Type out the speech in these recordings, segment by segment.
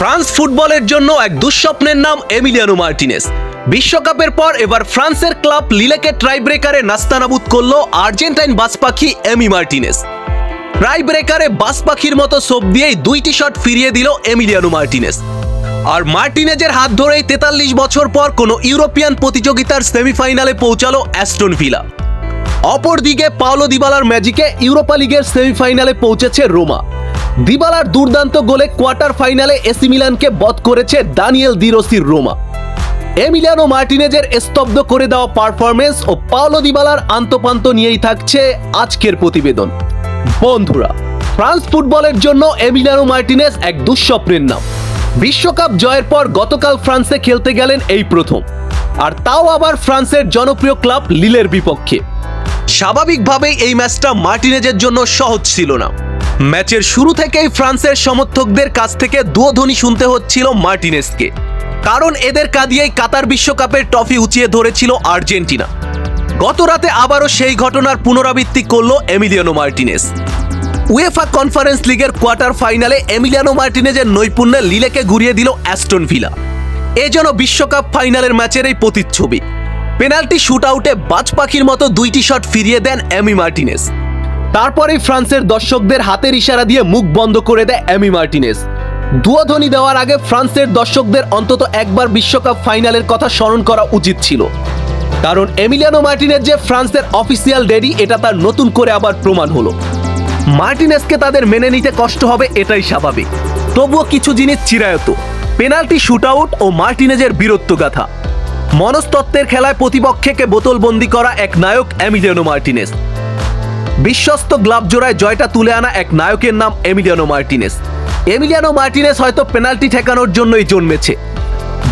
France ফুটবলের জন্য এক দুঃস্বপ্নের নাম এমিলিয়ানো মার্টিনেস। বিশ্বকাপের পর এবার ফ্রান্সের ক্লাব লিলেকে ট্রাই ব্রেকারে নাস্তানাবুদ করল আর্জেন্টাইন বাস পাখি এমি মার্টিনেস। ট্রাই ব্রেকারে বাস পাখির মতো সোপ দিয়েই দুইটি শট ফিরিয়ে দিল এমিলিয়ানো মার্টিনেস। আর মার্টিনেজের হাত ধরেই তেতাল্লিশ বছর পর কোনো ইউরোপিয়ান প্রতিযোগিতার সেমিফাইনালে পৌঁছালো অ্যাস্টন ভিলা। অপরদিকে পাওলো দিবালার ম্যাজিকে ইউরোপা লিগের সেমিফাইনালে পৌঁছেছে রোমা। দিবালার দুর্দান্ত গোলে কোয়ার্টার ফাইনালে এসি মিলানকে বধ করেছে দানিয়েল দিরোসির রোমা। এমিলিয়ানো মার্টিনেজের স্তব্ধ করে দেওয়া পারফরমেন্স ও পাওলো দিবালার আন্তপান্ত নিয়েই থাকছে আজকের প্রতিবেদন। বন্ধুরা, ফ্রান্স ফুটবলের জন্য এমিলিয়ানো মার্টিনেজ এক দুঃস্বপ্নের নাম। বিশ্বকাপ জয়ের পর গতকাল ফ্রান্সে খেলতে গেলেন এই প্রথম। আর তাও আবার ফ্রান্সের জনপ্রিয় ক্লাব লিলের বিপক্ষে। স্বাভাবিকভাবেই এই ম্যাচটা মার্টিনেজের জন্য সহজ ছিল না। ম্যাচের শুরু থেকেই ফ্রান্সের সমর্থকদের কাছ থেকে দুয়োধ্বনি শুনতে হচ্ছিল মার্টিনেসকে। কারণ এদের কাঁদিয়েই কাতার বিশ্বকাপের ট্রফি উঁচিয়ে ধরেছিল আর্জেন্টিনা। গত রাতে আবারও সেই ঘটনার পুনরাবৃত্তি করল এমিলিয়ানো মার্টিনেস। উয়েফা কনফারেন্স লিগের কোয়ার্টার ফাইনালে এমিলিয়ানো মার্টিনেজের নৈপুণ্যে লিলেকে ঘুরিয়ে দিল অ্যাস্টন ভিলা। এ যেন বিশ্বকাপ ফাইনালের ম্যাচের এই প্রতিচ্ছবি। পেনাল্টি শুট আউটে বাজ পাখির মতো দুইটি শট ফিরিয়ে দেন এমি মার্টিনেস। তারপরেই ফ্রান্সের দর্শকদের হাতের ইশারা দিয়ে মুখ বন্ধ করে দেয় অ্যামি মার্টিনেস। দুয়োধ্বনি দেওয়ার আগে ফ্রান্সের দর্শকদের অন্তত একবার বিশ্বকাপ ফাইনালের কথা স্মরণ করা উচিত ছিল। কারণ এমিলিয়ানো মার্টিনেজ যে ফ্রান্সের অফিসিয়াল ডেডি এটা তার নতুন করে আবার প্রমাণ হলো। মার্টিনেসকে তাদের মেনে নিতে কষ্ট হবে, এটাই স্বাভাবিক। তবুও কিছু জিনিস চিরায়ত। পেনাল্টি শুটআউট ও মার্টিনেজের বীরত্ব গাথা মনস্তত্ত্বের খেলায় প্রতিপক্ষকে বোতলবন্দি করা এক নায়ক অ্যামিলিয়ানো মার্টিনেস। বিশ্বস্ত গ্লাভ জোড়ায় জয়টা তুলে আনা এক নায়কের নাম এমিলিয়ানো মার্টিনেস। এমিলিয়ানো মার্টিনেস হয়তো পেনাল্টি ঠেকানোর জন্যই জন্মেছে।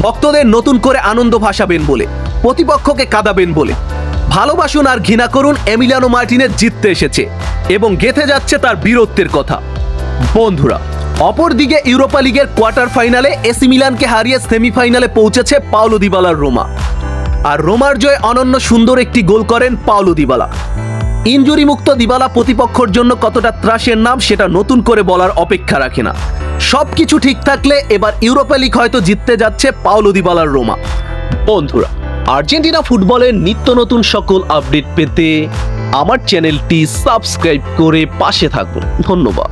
ভক্তদের নতুন করে আনন্দ ভাসাবেন বলে, প্রতিপক্ষকে কাঁদাবেন বলে। ভালোবাসুন আর ঘৃণা করুন এমিলিয়ানো মার্টিনেস জিততে এসেছে এবং গেথে যাচ্ছে তার বীরত্বের কথা। বন্ধুরা অপরদিকে ইউরোপা লিগের কোয়ার্টার ফাইনালে এসি মিলানকে হারিয়ে সেমিফাইনালে পৌঁছেছে পাওলো দিবালার রোমা। আর রোমার জয়ে অনন্য সুন্দর একটি গোল করেন পাওলো দিবালা। ইনজুরি মুক্ত দিবালা প্রতিপক্ষর জন্য কতটা ত্রাসের নাম সেটা নতুন করে বলার অপেক্ষা রাখে না। সব কিছু ঠিক থাকলে এবার ইউরোপা লিগ হয়তো জিততে যাচ্ছে পাওলো দিবালার রোমা। বন্ধুরা, আর্জেন্টিনা ফুটবলের নিত্য নতুন সকল আপডেট পেতে আমার চ্যানেলটি সাবস্ক্রাইব করে পাশে থাকুন। ধন্যবাদ।